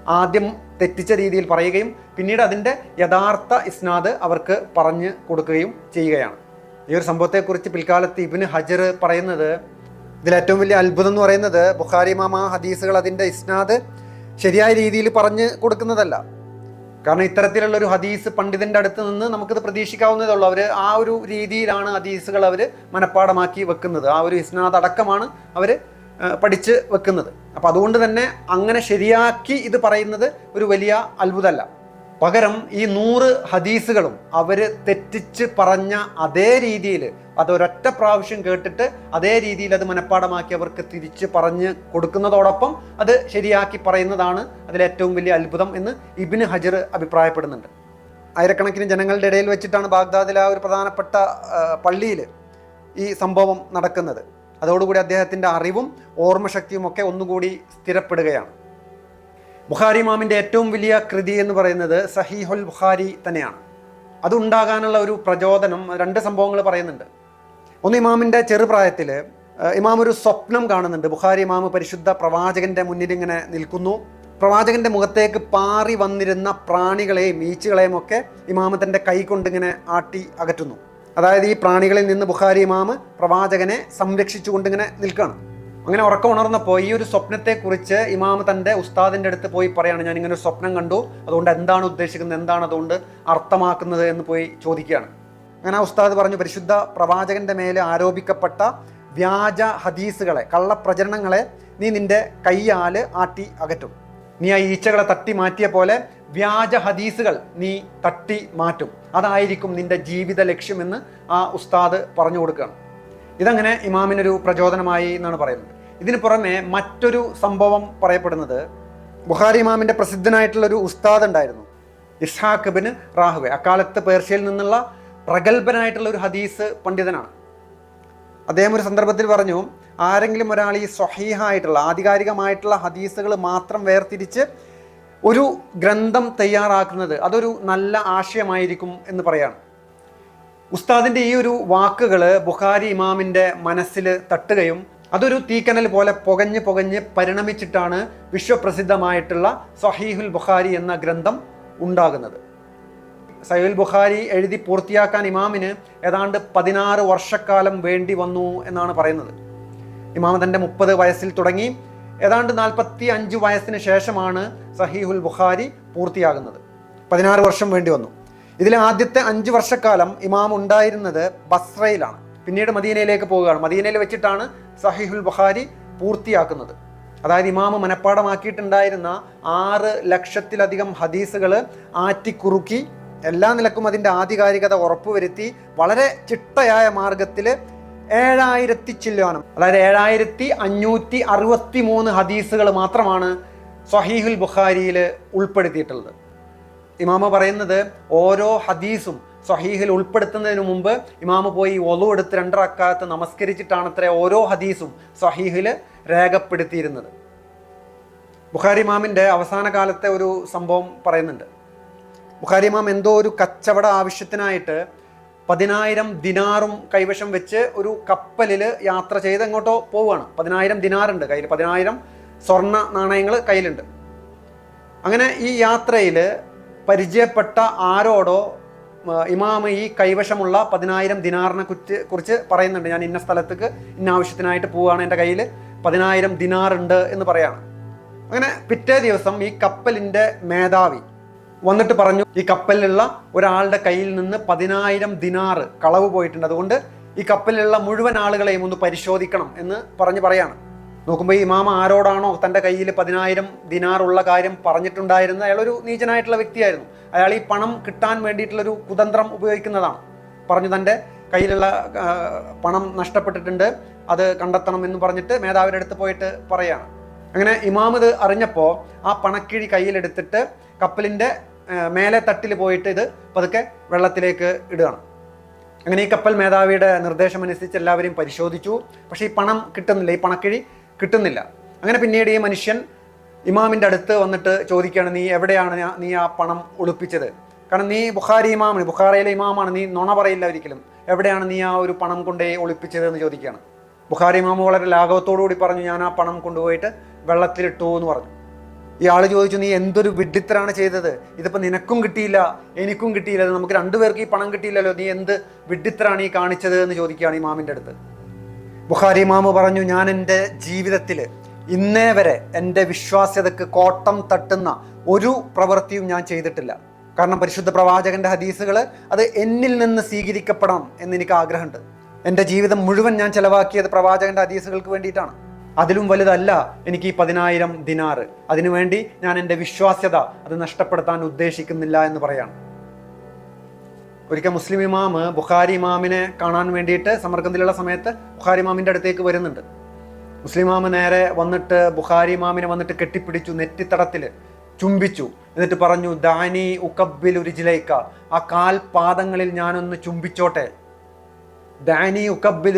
ആദ്യം തെറ്റിച്ച രീതിയിൽ പറയുകയും പിന്നീട് അതിന്റെ യഥാർത്ഥ ഇസ്നാദ് അവർക്ക് പറഞ്ഞു കൊടുക്കുകയും ചെയ്യുകയാണ്. ഈ ഒരു സംഭവത്തെക്കുറിച്ച് പിൽക്കാലത്ത് ഇബിന് ഹജർ പറയുന്നത് ഇതിൽ ഏറ്റവും വലിയ അത്ഭുതം എന്ന് പറയുന്നത് ബുഖാരി മാമ ഹദീസുകൾ അതിന്റെ ഇസ്നാദ് ശരിയായ രീതിയിൽ പറഞ്ഞു കൊടുക്കുന്നതല്ല. കാരണം ഇത്തരത്തിലുള്ള ഒരു ഹദീസ് പണ്ഡിതന്റെ അടുത്ത് നിന്ന് നമുക്കിത് പ്രതീക്ഷിക്കാവുന്നതേ ഉള്ളൂ. അവർ ആ ഒരു രീതിയിലാണ് ഹദീസുകൾ അവർ മനഃപ്പാടമാക്കി വെക്കുന്നത്. ആ ഒരു ഇസ്നാദ് അടക്കമാണ് അവർ പഠിച്ച് വെക്കുന്നത്. അപ്പം അതുകൊണ്ട് തന്നെ അങ്ങനെ ശരിയാക്കി ഇത് പറയുന്നത് ഒരു വലിയ അത്ഭുതമല്ല. പകരം ഈ നൂറ് ഹദീസുകളും അവർ തെറ്റിച്ച് പറഞ്ഞ അതേ രീതിയിൽ അത് ഒരൊറ്റ പ്രാവശ്യം കേട്ടിട്ട് അതേ രീതിയിൽ അത് മനഃപ്പാടമാക്കി അവർക്ക് തിരിച്ച് പറഞ്ഞ് കൊടുക്കുന്നതോടൊപ്പം അത് ശരിയാക്കി പറയുന്നതാണ് അതിലേറ്റവും വലിയ അത്ഭുതം എന്ന് ഇബിന് ഹജർ അഭിപ്രായപ്പെടുന്നുണ്ട്. ആയിരക്കണക്കിന് ജനങ്ങളുടെ ഇടയിൽ വെച്ചിട്ടാണ് ബാഗ്ദാദിലെ ആ ഒരു പ്രധാനപ്പെട്ട പള്ളിയിൽ ഈ സംഭവം നടക്കുന്നത്. അതോടുകൂടി അദ്ദേഹത്തിന്റെ അറിവും ഓർമ്മശക്തിയും ഒക്കെ ഒന്നുകൂടി സ്ഥിരപ്പെടുകയാണ്. ബുഖാരി മാമിന്റെ ഏറ്റവും വലിയ കൃതി എന്ന് പറയുന്നത് സഹീഹുൽ ബുഖാരി തന്നെയാണ്. അതുണ്ടാകാനുള്ള ഒരു പ്രചോദനം രണ്ട് സംഭവങ്ങൾ പറയുന്നുണ്ട്. ഒന്ന് ഇമാമിന്റെ ചെറുപ്രായത്തിൽ ഇമാം ഒരു സ്വപ്നം കാണുന്നുണ്ട്. ബുഖാരി ഇമാമ് പരിശുദ്ധ പ്രവാചകന്റെ മുന്നിൽ ഇങ്ങനെ നിൽക്കുന്നു. പ്രവാചകന്റെ മുഖത്തേക്ക് പാറി വന്നിരുന്ന പ്രാണികളെയും ഈച്ചുകളെയും ഒക്കെ ഇമാമത്തിന്റെ കൈ കൊണ്ടിങ്ങനെ ആട്ടി അകറ്റുന്നു. അതായത് ഈ പ്രാണികളിൽ നിന്ന് ബുഖാരി ഇമാമ് പ്രവാചകനെ സംരക്ഷിച്ചുകൊണ്ട് ഇങ്ങനെ നിൽക്കുകയാണ്. അങ്ങനെ ഉറക്കം ഉണർന്നപ്പോൾ ഈ ഒരു സ്വപ്നത്തെക്കുറിച്ച് ഇമാമ് തന്റെ ഉസ്താദിന്റെ അടുത്ത് പോയി പറയാണ്. ഞാൻ ഇങ്ങനെ ഒരു സ്വപ്നം കണ്ടു. അതുകൊണ്ട് എന്താണ് ഉദ്ദേശിക്കുന്നത്? എന്താണ് അതുകൊണ്ട് അർത്ഥമാക്കുന്നത് എന്ന് പോയി ചോദിക്കുകയാണ്. അങ്ങനെ ആ ഉസ്താദ് പറഞ്ഞു പരിശുദ്ധ പ്രവാചകന്റെ മേലെ ആരോപിക്കപ്പെട്ട വ്യാജ ഹദീസുകളെ കള്ളപ്രചരണങ്ങളെ നീ നിന്റെ കയ്യാൽ ആട്ടി അകറ്റും. നീ ആ ഈച്ചകളെ തട്ടി മാറ്റിയ പോലെ വ്യാജ ഹദീസുകൾ നീ തട്ടി മാറ്റും. അതായിരിക്കും നിന്റെ ജീവിത ലക്ഷ്യമെന്ന് ആ ഉസ്താദ് പറഞ്ഞു കൊടുക്കുകയാണ്. ഇതങ്ങനെ ഇമാമിനൊരു പ്രചോദനമായി എന്നാണ് പറയുന്നത്. ഇതിന് പുറമെ മറ്റൊരു സംഭവം പറയപ്പെടുന്നത് ബുഹാരി ഇമാമിന്റെ പ്രസിദ്ധനായിട്ടുള്ള ഒരു ഉസ്താദ് ഉണ്ടായിരുന്നു ഇസ്ഹാഖ് ബിൻ റാഹുവെ. അക്കാലത്ത് പേർഷ്യയിൽ നിന്നുള്ള പ്രഗത്ഭനായിട്ടുള്ള ഒരു ഹദീസ് പണ്ഡിതനാണ്. അദ്ദേഹം ഒരു സന്ദർഭത്തിൽ പറഞ്ഞു ആരെങ്കിലും ഒരാൾ ഈ സ്വഹീഹായിട്ടുള്ള ആധികാരികമായിട്ടുള്ള ഹദീസുകൾ മാത്രം വേർതിരിച്ച് ഒരു ഗ്രന്ഥം തയ്യാറാക്കുന്നത് അതൊരു നല്ല ആശയമായിരിക്കും എന്ന് പറയാണ്. ഉസ്താദിന്റെ ഈ ഒരു വാക്കുകൾ ബുഖാരി ഇമാമിന്റെ മനസ്സിൽ തട്ടുകയും അതൊരു തീക്കനൽ പോലെ പുകഞ്ഞ് പുകഞ്ഞ് പരിണമിച്ചിട്ടാണ് വിശ്വപ്രസിദ്ധമായിട്ടുള്ള സഹീഹുൽ ബുഖാരി എന്ന ഗ്രന്ഥം ഉണ്ടാകുന്നത്. സഹീൽ ബുഖാരി എഴുതി പൂർത്തിയാക്കാൻ ഇമാമിന് ഏതാണ്ട് പതിനാറ് വർഷക്കാലം വേണ്ടി വന്നു എന്നാണ് പറയുന്നത്. ഇമാം തന്റെ മുപ്പത് വയസ്സിൽ തുടങ്ങി ഏതാണ്ട് നാൽപ്പത്തി അഞ്ച് വയസ്സിന് ശേഷമാണ് സഹീഹുൽ ബുഖാരി പൂർത്തിയാകുന്നത്. പതിനാറ് വർഷം വേണ്ടി വന്നു. ഇതിലെ ആദ്യത്തെ അഞ്ച് വർഷക്കാലം ഇമാം ഉണ്ടായിരുന്നത് ബസ്രയിലാണ്. പിന്നീട് മദീനയിലേക്ക് പോവുകയാണ്. മദീനയിൽ വെച്ചിട്ടാണ് സഹീഹുൽ ബുഖാരി പൂർത്തിയാക്കുന്നത്. അതായത് ഇമാമ് മനഃപ്പാടമാക്കിയിട്ടുണ്ടായിരുന്ന ആറ് ലക്ഷത്തിലധികം ഹദീസുകൾ ആറ്റിക്കുറുക്കി എല്ലാ നിലക്കും അതിന്റെ ആധികാരികത ഉറപ്പുവരുത്തി വളരെ ചിട്ടയായ മാർഗത്തിൽ ഏഴായിരത്തി ചില്ലോനം അതായത് ഏഴായിരത്തി അഞ്ഞൂറ്റി അറുപത്തി മൂന്ന് ഹദീസുകൾ മാത്രമാണ് സഹീഹുൽ ബുഖാരിയിൽ ഉൾപ്പെടുത്തിയിട്ടുള്ളത്. ഇമാമ പറയുന്നത് ഓരോ ഹദീസും സഹീഹിൽ ഉൾപ്പെടുത്തുന്നതിന് മുമ്പ് ഇമാമ പോയി ഒലു എടുത്ത് രണ്ടറക്കാലത്ത് നമസ്കരിച്ചിട്ടാണ് അത്ര ഓരോ ഹദീസും സഹീഹിൽ രേഖപ്പെടുത്തിയിരുന്നത്. ബുഖാരി ഇമാമിന്റെ അവസാന കാലത്തെ ഒരു സംഭവം പറയുന്നുണ്ട്. ബുഖാരി ഇമാം എന്തോ ഒരു കച്ചവട ആവശ്യത്തിനായിട്ട് പതിനായിരം ദിനാറും കൈവശം വെച്ച് ഒരു കപ്പലിൽ യാത്ര ചെയ്ത് എങ്ങോട്ടോ പോവുകയാണ്. പതിനായിരം ദിനാറുണ്ട് കയ്യിൽ. പതിനായിരം സ്വർണ നാണയങ്ങൾ കയ്യിലുണ്ട്. അങ്ങനെ ഈ യാത്രയിൽ പരിചയപ്പെട്ട ആരോടോ ഇമാമ ഈ കൈവശമുള്ള പതിനായിരം ദിനാറിനെ കുറിച്ച് കുറിച്ച് പറയുന്നുണ്ട്. ഞാൻ ഇന്ന സ്ഥലത്തേക്ക് ഇന്ന ആവശ്യത്തിനായിട്ട് പോവുകയാണ് എന്റെ കയ്യിൽ. പതിനായിരം ദിനാറുണ്ട് എന്ന് പറയാണ്. അങ്ങനെ പിറ്റേ ദിവസം ഈ കപ്പലിന്റെ മേധാവി വന്നിട്ട് പറഞ്ഞു ഈ കപ്പലിലുള്ള ഒരാളുടെ കയ്യിൽ നിന്ന് പതിനായിരം ദിനാറ് കളവ് പോയിട്ടുണ്ട്. അതുകൊണ്ട് ഈ കപ്പലിലുള്ള മുഴുവൻ ആളുകളെയും ഒന്ന് പരിശോധിക്കണം എന്ന് പറഞ്ഞു പറയാണ്. നോക്കുമ്പോൾ ഈ ഇമാമ ആരോടാണോ തന്റെ കയ്യിൽ പതിനായിരം ദിനാറുള്ള കാര്യം പറഞ്ഞിട്ടുണ്ടായിരുന്ന അയാളൊരു നീചനായിട്ടുള്ള വ്യക്തിയായിരുന്നു. അയാൾ ഈ പണം കിട്ടാൻ വേണ്ടിയിട്ടുള്ളൊരു കുതന്ത്രം ഉപയോഗിക്കുന്നതാണ്. പറഞ്ഞു തന്റെ കയ്യിലുള്ള പണം നഷ്ടപ്പെട്ടിട്ടുണ്ട് അത് കണ്ടെത്തണം എന്ന് പറഞ്ഞിട്ട് മേധാവിന്റെ അടുത്ത് പോയിട്ട് പറയാണ്. അങ്ങനെ ഇമാം ഇത് അറിഞ്ഞപ്പോൾ ആ പണക്കിഴി കയ്യിലെടുത്തിട്ട് കപ്പലിന്റെ മേലെ തട്ടിൽ പോയിട്ട് ഇത് പതുക്കെ വെള്ളത്തിലേക്ക് ഇടുകയാണ്. അങ്ങനെ ഈ കപ്പൽ മേധാവിയുടെ നിർദ്ദേശം അനുസരിച്ച് എല്ലാവരെയും പരിശോധിച്ചു. പക്ഷേ ഈ പണം കിട്ടുന്നില്ല ഈ പണക്കിഴി കിട്ടുന്നില്ല. അങ്ങനെ പിന്നീട് ഈ മനുഷ്യൻ ഇമാമിന്റെ അടുത്ത് വന്നിട്ട് ചോദിക്കുകയാണ് നീ എവിടെയാണ് നീ ആ പണം ഒളിപ്പിച്ചത്? കാരണം നീ ബുഖാരി ഇമാമാണ് ബുഖാറയിലെ ഇമാമാണ് നീ നുണ പറയില്ല ഒരിക്കലും. എവിടെയാണ് നീ ആ ഒരു പണം കൊണ്ടേ ഒളിപ്പിച്ചത് എന്ന് ചോദിക്കുകയാണ്. ബുഖാരി ഇമാമ് വളരെ ലാഘവത്തോടു കൂടി പറഞ്ഞു ഞാൻ ആ പണം കൊണ്ടുപോയിട്ട് വെള്ളത്തിലിട്ടു എന്ന് പറഞ്ഞു. ഈ ആൾ ചോദിച്ചു നീ എന്തൊരു വിഡിത്തരാണ് ചെയ്തത്? ഇതിപ്പോൾ നിനക്കും കിട്ടിയില്ല എനിക്കും കിട്ടിയില്ല നമുക്ക് രണ്ടുപേർക്ക് ഈ പണം കിട്ടിയില്ലല്ലോ നീ എന്ത് വിഡിത്തരാണ് ഈ കാണിച്ചത്? എന്ന് ചോദിക്കുകയാണ് ഈ മാമിന്റെ അടുത്ത്. ബുഖാരി ഇമാമ് പറഞ്ഞു ഞാൻ എന്റെ ജീവിതത്തിൽ ഇന്നേ വരെ എന്റെ വിശ്വാസ്യതക്ക് കോട്ടം തട്ടുന്ന ഒരു പ്രവൃത്തിയും ഞാൻ ചെയ്തിട്ടില്ല. കാരണം പരിശുദ്ധ പ്രവാചകന്റെ ഹദീസുകൾ അത് എന്നിൽ നിന്ന് സ്വീകരിക്കപ്പെടാം എന്ന് എനിക്ക് ആഗ്രഹമുണ്ട്. എന്റെ ജീവിതം മുഴുവൻ ഞാൻ ചെലവാക്കിയത് പ്രവാചകന്റെ ഹദീസുകൾക്ക് വേണ്ടിയിട്ടാണ്. അതിലും വലുതല്ല എനിക്ക് ഈ പതിനായിരം ദിനാറ്. അതിനുവേണ്ടി ഞാൻ എന്റെ വിശ്വാസ്യത അത് നഷ്ടപ്പെടുത്താൻ ഉദ്ദേശിക്കുന്നില്ല എന്ന് പറയാണ്. ഒരിക്കൽ മുസ്ലിം ഇമാമ് ബുഖാരി ഇമാമിനെ കാണാൻ വേണ്ടിയിട്ട് സമർക്കന്തിലുള്ള സമയത്ത് ബുഖാരി ഇമാമിന്റെ അടുത്തേക്ക് വരുന്നുണ്ട്. മുസ്ലിം ഇമാമ് നേരെ വന്നിട്ട് ബുഖാരി ഇമാമിനെ വന്നിട്ട് കെട്ടിപ്പിടിച്ചു നെറ്റിത്തടത്തിൽ ചുംബിച്ചു. എന്നിട്ട് പറഞ്ഞു ദാനി ഉക്കബിൽ ഉരിജിലൈക്ക ആ കാൽ പാദങ്ങളിൽ ഞാനൊന്ന് ചുംബിച്ചോട്ടെ. ദാനി ഉക്കബിൽ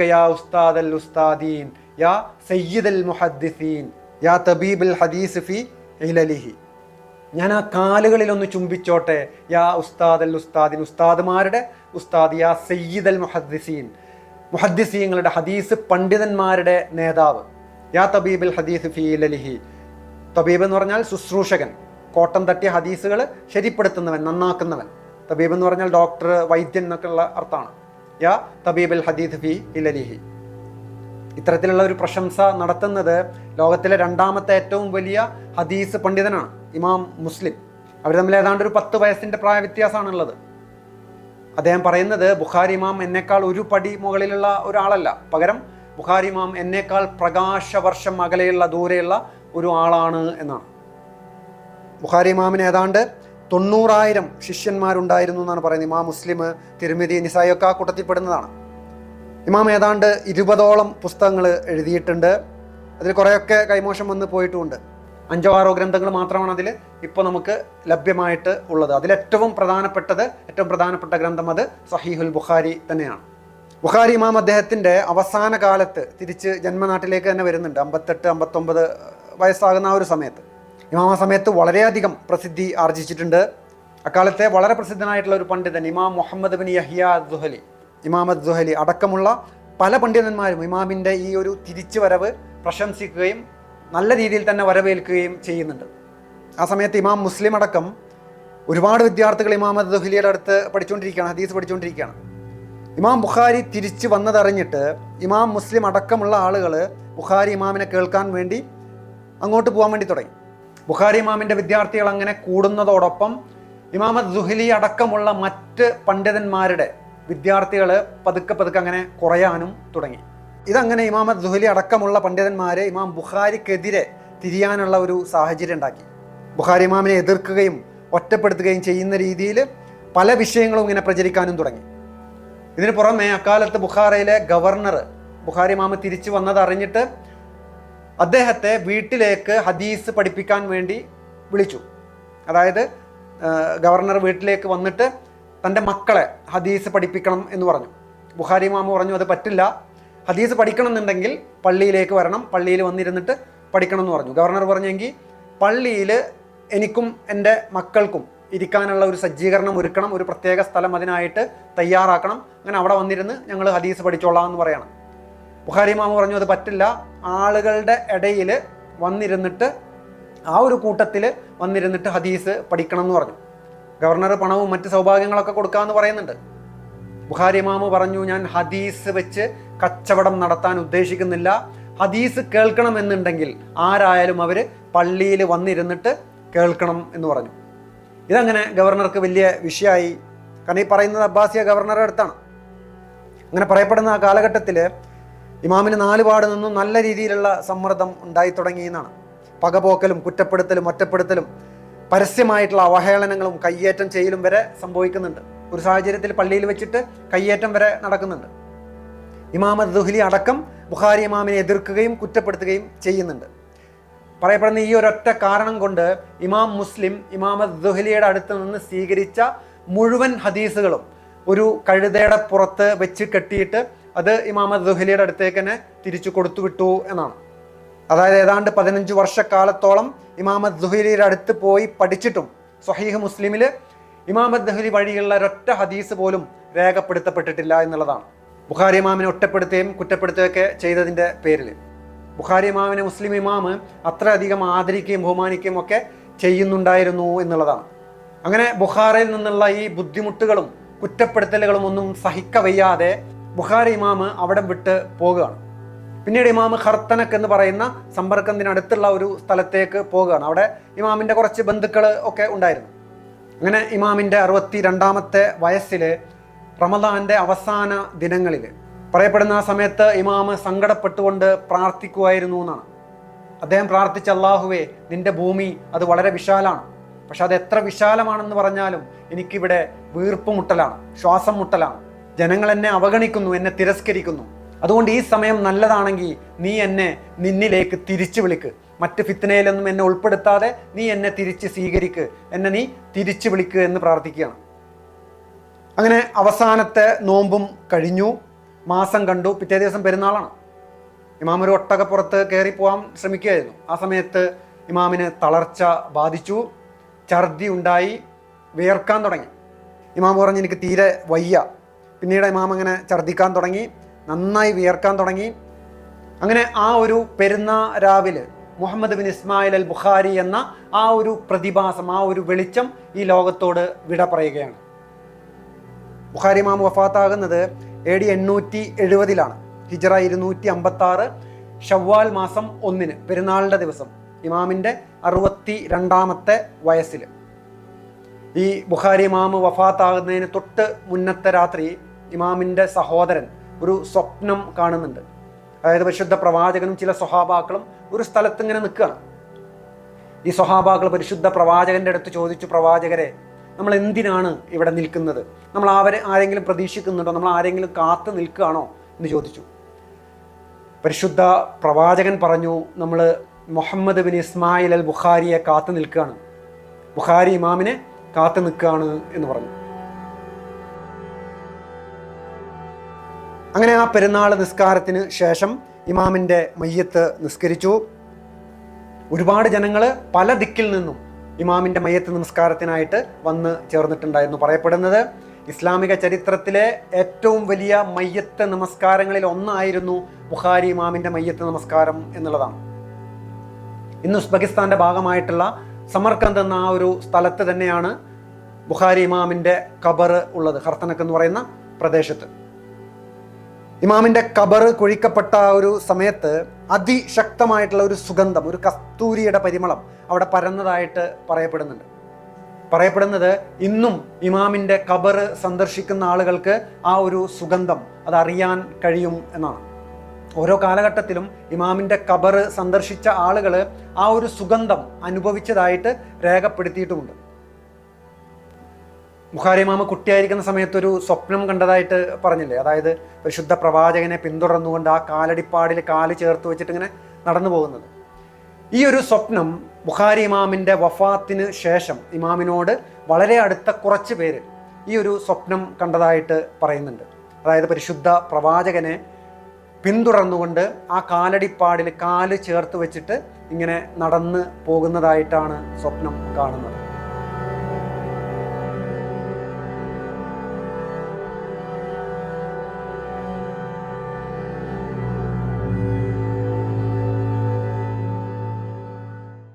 യാ ഉസ്താദ് അൽ ഉസ്താദീൻ യാ സയ്യിദ് അൽ മുഹദ്ദിസീൻ യാ തബീബ് അൽ ഹദീസ് ഫി ഇലലിഹി. ഞാൻ ആ കാലുകളിൽ ഒന്ന് ചുംബിച്ചോട്ടെ യാ ഉസ്താദ് അൽ ഉസ്താദിൻ ഉസ്താദ്മാരുടെ ഉസ്താദ് യാ സയ്യിദ് അൽ മുഹദ്ദിസീൻ. മുഹദ്ദിസീങ്ങളുടെ ഹദീസ് പണ്ഡിതന്മാരുടെ നേതാവ് യാ തബീബ് അൽ ഹദീസ് ഫി ഇലലിഹി. തബീബ് എന്ന് പറഞ്ഞാൽ ശുശ്രൂഷകൻ കോട്ടം തട്ടിയ ഹദീസുകൾ ശരിപ്പെടുത്തുന്നവൻ നന്നാക്കുന്നവൻ. തബീബ് എന്ന് പറഞ്ഞാൽ ഡോക്ടർ വൈദ്യൻ എന്നൊക്കെയുള്ള അർത്ഥമാണ്. യാ തബീബിൽ ഹദീദ് ഫി ഇലലിഹി ഇത്തരത്തിലുള്ള ഒരു പ്രശംസ നടത്തുന്നത് ലോകത്തിലെ രണ്ടാമത്തെ ഏറ്റവും വലിയ ഹദീസ് പണ്ഡിതനാണ് ഇമാം മുസ്ലിം. അവർ തമ്മിൽ ഏതാണ്ട് ഒരു പത്ത് വയസ്സിന്റെ പ്രായ വ്യത്യാസമാണുള്ളത്. അദ്ദേഹം പറയുന്നത് ബുഖാരി ഇമാം എന്നേക്കാൾ ഒരു പടി മുകളിലുള്ള ഒരാളല്ല. പകരം ബുഖാരി ഇമാം എന്നേക്കാൾ പ്രകാശവർഷം അകലെയുള്ള ദൂരെയുള്ള ഒരു ആളാണ് എന്നാണ്. ബുഖാരി ഇമാമിന് ഏതാണ്ട് തൊണ്ണൂറായിരം ശിഷ്യന്മാരുണ്ടായിരുന്നു എന്നാണ് പറയുന്നത്. ഇമാം മുസ്ലിം തിരുമിതി നിസായൊക്കെ ആ കൂട്ടത്തിൽപ്പെടുന്നതാണ് ഇമാം ഏതാണ്ട് ഇരുപതോളം പുസ്തകങ്ങൾ എഴുതിയിട്ടുണ്ട്. അതിൽ കുറേയൊക്കെ കൈമോശം വന്ന് പോയിട്ടുമുണ്ട്. അഞ്ചോ ആറോ ഗ്രന്ഥങ്ങൾ മാത്രമാണ് അതിൽ ഇപ്പോൾ നമുക്ക് ലഭ്യമായിട്ട് ഉള്ളത്. അതിലേറ്റവും പ്രധാനപ്പെട്ടത് ഏറ്റവും പ്രധാനപ്പെട്ട ഗ്രന്ഥം അത് സഹീഹുൽ ബുഖാരി തന്നെയാണ്. ബുഖാരി ഇമാം അദ്ദേഹത്തിന്റെ അവസാന കാലത്ത് തിരിച്ച് ജന്മനാട്ടിലേക്ക് തന്നെ വരുന്നുണ്ട്. അമ്പത്തെട്ട് അമ്പത്തൊമ്പത് വയസ്സാകുന്ന ആ ഒരു സമയത്ത്. ഇമാം ആ സമയത്ത് വളരെയധികം പ്രസിദ്ധി ആർജിച്ചിട്ടുണ്ട്. അക്കാലത്തെ വളരെ പ്രസിദ്ധനായിട്ടുള്ള ഒരു പണ്ഡിതൻ ഇമാം മുഹമ്മദ് ബിൻ യഹിയ ദുഹലി ഇമാമ ദുഹലി അടക്കമുള്ള പല പണ്ഡിതന്മാരും ഇമാമിന്റെ ഈ ഒരു തിരിച്ചു വരവ് പ്രശംസിക്കുകയും നല്ല രീതിയിൽ തന്നെ വരവേൽക്കുകയും ചെയ്യുന്നുണ്ട്. ആ സമയത്ത് ഇമാം മുസ്ലിം അടക്കം ഒരുപാട് വിദ്യാർത്ഥികൾ ഇമാം ദുഹലിയുടെ അടുത്ത് പഠിച്ചുകൊണ്ടിരിക്കുകയാണ് ഹദീസ് പഠിച്ചുകൊണ്ടിരിക്കുകയാണ്. ഇമാം ബുഖാരി തിരിച്ചു വന്നതറിഞ്ഞിട്ട് ഇമാം മുസ്ലിം അടക്കമുള്ള ആളുകൾ ബുഖാരി ഇമാമിനെ കേൾക്കാൻ വേണ്ടി അങ്ങോട്ട് പോകാൻ വേണ്ടി തുടങ്ങി. ബുഖാരി ഇമാമിന്റെ വിദ്യാർത്ഥികൾ അങ്ങനെ കൂടുന്നതോടൊപ്പം ഇമാം ജുഹലി അടക്കമുള്ള മറ്റ് പണ്ഡിതന്മാരുടെ വിദ്യാർത്ഥികൾ പതുക്കെ പതുക്കെ അങ്ങനെ കുറയാനും തുടങ്ങി. ഇതങ്ങനെ ഇമാം ദുഹലി അടക്കമുള്ള പണ്ഡിതന്മാരെ ഇമാം ബുഖാരിക്കെതിരെ തിരിയാനുള്ള ഒരു സാഹചര്യം ഉണ്ടാക്കി. ബുഖാരി ഇമാമിനെ എതിർക്കുകയും ഒറ്റപ്പെടുത്തുകയും ചെയ്യുന്ന രീതിയിൽ പല വിഷയങ്ങളും ഇങ്ങനെ പ്രചരിക്കാനും തുടങ്ങി. ഇതിന് പുറമെ അക്കാലത്ത് ബുഖാറയിലെ ഗവർണർ ബുഖാരി ഇമാമ് തിരിച്ചു വന്നത് അറിഞ്ഞിട്ട് അദ്ദേഹത്തെ വീട്ടിലേക്ക് ഹദീസ് പഠിപ്പിക്കാൻ വേണ്ടി വിളിച്ചു. അതായത് ഗവർണർ വീട്ടിലേക്ക് വന്നിട്ട് തന്റെ മക്കളെ ഹദീസ് പഠിപ്പിക്കണം എന്ന് പറഞ്ഞു. ബുഹാരി മാമു പറഞ്ഞു അത് പറ്റില്ല. ഹദീസ് പഠിക്കണം എന്നുണ്ടെങ്കിൽ പള്ളിയിലേക്ക് വരണം. പള്ളിയിൽ വന്നിരുന്നിട്ട് പഠിക്കണം എന്ന് പറഞ്ഞു. ഗവർണർ പറഞ്ഞെങ്കിൽ പള്ളിയിൽ എനിക്കും എന്റെ മക്കൾക്കും ഇരിക്കാനുള്ള ഒരു സജ്ജീകരണം ഒരുക്കണം. ഒരു പ്രത്യേക സ്ഥലം അതിനായിട്ട് തയ്യാറാക്കണം. അങ്ങനെ അവിടെ വന്നിരുന്ന് ഞങ്ങൾ ഹദീസ് പഠിച്ചോളാം എന്ന് പറയണം. ബുഖാരി മാമ പറഞ്ഞു അത് പറ്റില്ല. ആളുകളുടെ ഇടയിൽ വന്നിരുന്നിട്ട് ആ ഒരു കൂട്ടത്തിൽ വന്നിരുന്നിട്ട് ഹദീസ് പഠിക്കണം എന്ന് പറഞ്ഞു. ഗവർണർ പണവും മറ്റ് സൗഭാഗ്യങ്ങളൊക്കെ കൊടുക്കാമെന്ന് പറയുന്നുണ്ട്. ബുഖാരി മാമ പറഞ്ഞു ഞാൻ ഹദീസ് വെച്ച് കച്ചവടം നടത്താൻ ഉദ്ദേശിക്കുന്നില്ല. ഹദീസ് കേൾക്കണമെന്നുണ്ടെങ്കിൽ ആരായാലും അവർ പള്ളിയിൽ വന്നിരുന്നിട്ട് കേൾക്കണം എന്ന് പറഞ്ഞു. ഇതങ്ങനെ ഗവർണർക്ക് വലിയ വിഷയമായി കാരണം ഈ പറയുന്നത് അബ്ബാസിയ ഗവർണറുടെ അടുത്താണ്. അങ്ങനെ പറയപ്പെടുന്ന ആ കാലഘട്ടത്തിൽ ഇമാമിന് നാല് പാടിൽ നിന്നും നല്ല രീതിയിലുള്ള സമ്മർദ്ദം ഉണ്ടായി തുടങ്ങി എന്നാണ്. പകപോക്കലും കുറ്റപ്പെടുത്തലും ഒറ്റപ്പെടുത്തലും പരസ്യമായിട്ടുള്ള അവഹേളനങ്ങളും കയ്യേറ്റം ചെയ്യലും വരെ സംഭവിക്കുന്നുണ്ട്. ഒരു സാഹചര്യത്തിൽ പള്ളിയിൽ വെച്ചിട്ട് കയ്യേറ്റം വരെ നടക്കുന്നുണ്ട്. ഇമാം ദുഹ്ലി അടക്കം ബുഖാരി ഇമാമിനെ എതിർക്കുകയും കുറ്റപ്പെടുത്തുകയും ചെയ്യുന്നുണ്ട്. പറയപ്പെടുന്ന ഈ ഒരൊറ്റ കാരണം കൊണ്ട് ഇമാം മുസ്ലിം ഇമാം ദുഹ്ലിയുടെ അടുത്ത് നിന്ന് സ്വീകരിച്ച മുഴുവൻ ഹദീസുകളും ഒരു കഴുതയുടെ പുറത്ത് വെച്ച് കെട്ടിയിട്ട് അത് ഇമാം ദുഹലിയുടെ അടുത്തേക്ക് തന്നെ തിരിച്ചു കൊടുത്തു വിട്ടു എന്നാണ്. അതായത് ഏതാണ്ട് പതിനഞ്ച് വർഷക്കാലത്തോളം ഇമാമത് ദുഹലിയുടെ അടുത്ത് പോയി പഠിച്ചിട്ടും സ്വഹീഹ് മുസ്ലിമിൽ ഇമാമത് ദഹലി വഴിയുള്ള ഒരൊറ്റ ഹദീസ് പോലും രേഖപ്പെടുത്തപ്പെട്ടിട്ടില്ല എന്നുള്ളതാണ്. ബുഖാരി ഇമാമിനെ ഒറ്റപ്പെടുത്തുകയും കുറ്റപ്പെടുത്തുകയൊക്കെ ചെയ്തതിന്റെ പേരിൽ. ബുഖാരി ഇമാമിനെ മുസ്ലിം ഇമാമ് അത്രയധികം ആദരിക്കുകയും ബഹുമാനിക്കുകയും ഒക്കെ ചെയ്യുന്നുണ്ടായിരുന്നു എന്നുള്ളതാണ്. അങ്ങനെ ബുഖാറയിൽ നിന്നുള്ള ഈ ബുദ്ധിമുട്ടുകളും കുറ്റപ്പെടുത്തലുകളും ഒന്നും സഹിക്കവയ്യാതെ ബുഖാരി ഇമാമ് അവിടെ വിട്ട് പോവുകയാണ് പിന്നീട് ഇമാമ് ഖർത്തനക്ക് എന്ന് പറയുന്ന സമ്പർക്കത്തിനടുത്തുള്ള ഒരു സ്ഥലത്തേക്ക് പോവുകയാണ് അവിടെ ഇമാമിന്റെ കുറച്ച് ബന്ധുക്കൾ ഒക്കെ ഉണ്ടായിരുന്നു. അങ്ങനെ ഇമാമിന്റെ അറുപത്തി രണ്ടാമത്തെ വയസ്സിൽ റമദാന്റെ അവസാന ദിനങ്ങളിൽ പറയപ്പെടുന്ന ആ സമയത്ത് ഇമാമ് സങ്കടപ്പെട്ടുകൊണ്ട് പ്രാർത്ഥിക്കുമായിരുന്നു എന്നാണ്. അദ്ദേഹം പ്രാർത്ഥിച്ച അള്ളാഹുവേ നിന്റെ ഭൂമി അത് വളരെ വിശാലാണ്. പക്ഷെ അത് എത്ര വിശാലമാണെന്ന് പറഞ്ഞാലും എനിക്കിവിടെ വീർപ്പ് മുട്ടലാണ് ശ്വാസം മുട്ടലാണ്. ജനങ്ങൾ എന്നെ അവഗണിക്കുന്നു എന്നെ തിരസ്കരിക്കുന്നു. അതുകൊണ്ട് ഈ സമയം നല്ലതാണെങ്കിൽ നീ എന്നെ നിന്നിലേക്ക് തിരിച്ചു വിളിക്ക്. മറ്റ് ഫിത്തനയിലൊന്നും എന്നെ ഉൾപ്പെടുത്താതെ നീ എന്നെ തിരിച്ച് സ്വീകരിക്ക്. എന്നെ നീ തിരിച്ചു വിളിക്ക് എന്ന് പ്രാർത്ഥിക്കുകയാണ്. അങ്ങനെ അവസാനത്തെ നോമ്പും കഴിഞ്ഞു. മാസം കണ്ടു. പിറ്റേ ദിവസം പെരുന്നാളാണ്. ഇമാം ഒരു ഒട്ടകപ്പുറത്ത് കയറി പോകാൻ ശ്രമിക്കുകയായിരുന്നു. ആ സമയത്ത് ഇമാമിന് തളർച്ച ബാധിച്ചു. ഛർദി ഉണ്ടായി. വിയർക്കാൻ തുടങ്ങി. ഇമാം പറഞ്ഞു എനിക്ക് തീരെ വയ്യ. പിന്നീട് ഇമാം അങ്ങനെ ഛർദ്ദിക്കാൻ തുടങ്ങി നന്നായി വിയർക്കാൻ തുടങ്ങി. അങ്ങനെ ആ ഒരു പെരുന്നാ രാവിലെ Muhammad bin Ismail al Bukhari എന്ന ആ ഒരു പ്രതിഭാസം ആ ഒരു വെളിച്ചം ഈ ലോകത്തോട് വിട പറയുകയാണ്. ബുഖാരി മാം വഫാത്താകുന്നത് എ ഡി എണ്ണൂറ്റി എഴുപതിലാണ്. ഹിജറ ഇരുന്നൂറ്റി അമ്പത്തി ആറ് ഷവ്വാൽ മാസം ഒന്നിന് പെരുന്നാളിന്റെ ദിവസം ഇമാമിന്റെ അറുപത്തി രണ്ടാമത്തെ വയസ്സിൽ ഈ ബുഖാരി ഇമാമ് വഫാത്താകുന്നതിന് തൊട്ട് മുന്നത്തെ രാത്രി ഇമാമിന്റെ സഹോദരൻ ഒരു സ്വപ്നം കാണുന്നുണ്ട്. അതായത് പരിശുദ്ധ പ്രവാചകനും ചില സ്വഹാബാക്കളും ഒരു സ്ഥലത്ത് ഇങ്ങനെ നിൽക്കുകയാണ്. ഈ സ്വഹാബാക്കൾ പരിശുദ്ധ പ്രവാചകന്റെ അടുത്ത് ചോദിച്ചു പ്രവാചകരെ നമ്മൾ എന്തിനാണ് ഇവിടെ നിൽക്കുന്നത്? നമ്മൾ അവരെ ആരെങ്കിലും പ്രതീക്ഷിക്കുന്നുണ്ടോ? നമ്മൾ ആരെങ്കിലും കാത്തു നിൽക്കുകയാണോ? എന്ന് ചോദിച്ചു. പരിശുദ്ധ പ്രവാചകൻ പറഞ്ഞു നമ്മൾ മുഹമ്മദ് ബിൻ ഇസ്മായിൽ അൽ ബുഖാരിയെ കാത്തു നിൽക്കുകയാണ്. ബുഖാരി ഇമാമിനെ കാത്തു നിൽക്കുകയാണ് എന്ന് പറഞ്ഞു. അങ്ങനെ ആ പെരുന്നാൾ നിസ്കാരത്തിന് ശേഷം ഇമാമിന്റെ മയ്യത്ത് നിസ്കരിച്ചു. ഒരുപാട് ജനങ്ങൾ പല ദിക്കിൽ നിന്നും ഇമാമിന്റെ മയ്യത്ത് നമസ്കാരത്തിനായിട്ട് വന്ന് ചേർന്നിട്ടുണ്ടായിരുന്നു പറയപ്പെടുന്നത്. ഇസ്ലാമിക ചരിത്രത്തിലെ ഏറ്റവും വലിയ മയ്യത്ത് നമസ്കാരങ്ങളിൽ ഒന്നായിരുന്നു ബുഖാരി ഇമാമിന്റെ മയ്യത്ത് നമസ്കാരം എന്നുള്ളതാണ്. ഇന്ന് ഉസ്ബെക്കിസ്ഥാന്റെ ഭാഗമായിട്ടുള്ള സമർക്കന്ത് എന്ന ആ ഒരു സ്ഥലത്ത് തന്നെയാണ് ബുഖാരി ഇമാമിന്റെ ഖബർ ഉള്ളത് ഹർത്തനക്ക് എന്ന് പറയുന്ന പ്രദേശത്ത്. ഇമാമിന്റെ കബർ കുഴിക്കപ്പെട്ട ഒരു സമയത്ത് അതിശക്തമായിട്ടുള്ള ഒരു സുഗന്ധം ഒരു കസ്തൂരിയുടെ പരിമളം അവിടെ പരന്നതായിട്ട് പറയപ്പെടുന്നുണ്ട്. പറയപ്പെടുന്നത് ഇന്നും ഇമാമിന്റെ കബർ സന്ദർശിക്കുന്ന ആളുകൾക്ക് ആ ഒരു സുഗന്ധം അത് അറിയാൻ കഴിയും എന്നാണ്. ഓരോ കാലഘട്ടത്തിലും ഇമാമിന്റെ കബർ സന്ദർശിച്ച ആളുകൾ ആ ഒരു സുഗന്ധം അനുഭവിച്ചതായിട്ട് രേഖപ്പെടുത്തിയിട്ടുമുണ്ട്. ബുഖാരി മാമ കുട്ടിയായിരിക്കുന്ന സമയത്ത് ഒരു സ്വപ്നം കണ്ടതായിട്ട് പറഞ്ഞില്ലേ? അതായത് പരിശുദ്ധ പ്രവാചകനെ പിന്തുടർന്നുകൊണ്ട് ആ കാലടിപ്പാടിൽ കാൽ ചേർത്ത് വെച്ചിട്ട് ഇങ്ങനെ നടന്നു പോകുന്നത്. ഈ ഒരു സ്വപ്നം ബുഖാരി ഇമാമിന്റെ വഫാത്തിന് ശേഷം ഇമാമിനോട് വളരെ അടുത്ത കുറച്ച് പേര് ഈ ഒരു സ്വപ്നം കണ്ടതായിട്ട് പറയുന്നുണ്ട്. അതായത് പരിശുദ്ധ പ്രവാചകനെ പിന്തുടർന്നുകൊണ്ട് ആ കാലടിപ്പാടിൽ കാൽ ചേർത്ത് വെച്ചിട്ട് ഇങ്ങനെ നടന്ന് പോകുന്നതായിട്ടാണ് സ്വപ്നം കാണുന്നത്.